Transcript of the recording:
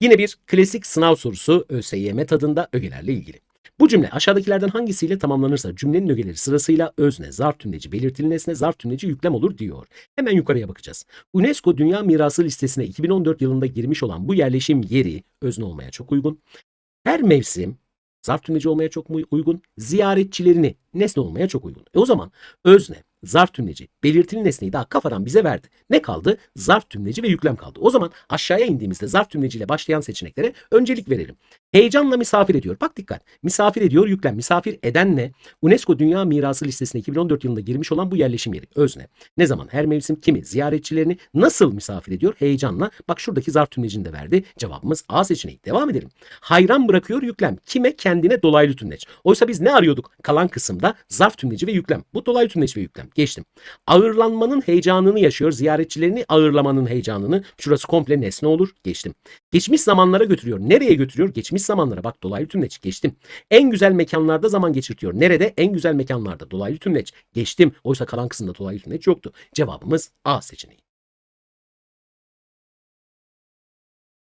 Yine bir klasik sınav sorusu ÖSYM tadında ögelerle ilgili. Bu cümle aşağıdakilerden hangisiyle tamamlanırsa cümlenin ögeleri sırasıyla özne, zarf tümleci, belirtili nesne, zarf tümleci, yüklem olur diyor. Hemen yukarıya bakacağız. UNESCO Dünya Mirası listesine 2014 yılında girmiş olan bu yerleşim yeri özne olmaya çok uygun. Her mevsim zarf tümleci olmaya çok uygun, ziyaretçilerini nesne olmaya çok uygun. E o zaman özne, zarf tümleci, belirtili nesneyi daha kafadan bize verdi. Ne kaldı? Zarf tümleci ve yüklem kaldı. O zaman aşağıya indiğimizde zarf tümleciyle başlayan seçeneklere öncelik verelim. Heyecanla misafir ediyor. Bak dikkat. Misafir ediyor yüklem. Misafir eden ne? UNESCO Dünya Mirası listesine 2014 yılında girmiş olan bu yerleşim yeri. Özne. Ne zaman? Her mevsim kimi? Ziyaretçilerini nasıl misafir ediyor? Heyecanla. Bak şuradaki zarf tümlecini de verdi. Cevabımız A seçeneği. Devam edelim. Hayran bırakıyor yüklem. Kime? Kendine dolaylı tümleç. Oysa biz ne arıyorduk? Kalan kısımda zarf tümleci ve yüklem. Bu dolaylı tümleç ve yüklem. Geçtim. Ağırlanmanın heyecanını yaşıyor. Ziyaretçilerini ağırlamanın heyecanını. Şurası komple nesne olur. Geçtim. Geçmiş zamanlara götürüyor. Nereye götürüyor? Geçmiş zamanlara. Bak dolaylı tümleç. Geçtim. En güzel mekanlarda zaman geçirtiyor. Nerede? En güzel mekanlarda. Dolaylı tümleç. Geçtim. Oysa kalan kısımda dolaylı tümleç yoktu. Cevabımız A seçeneği.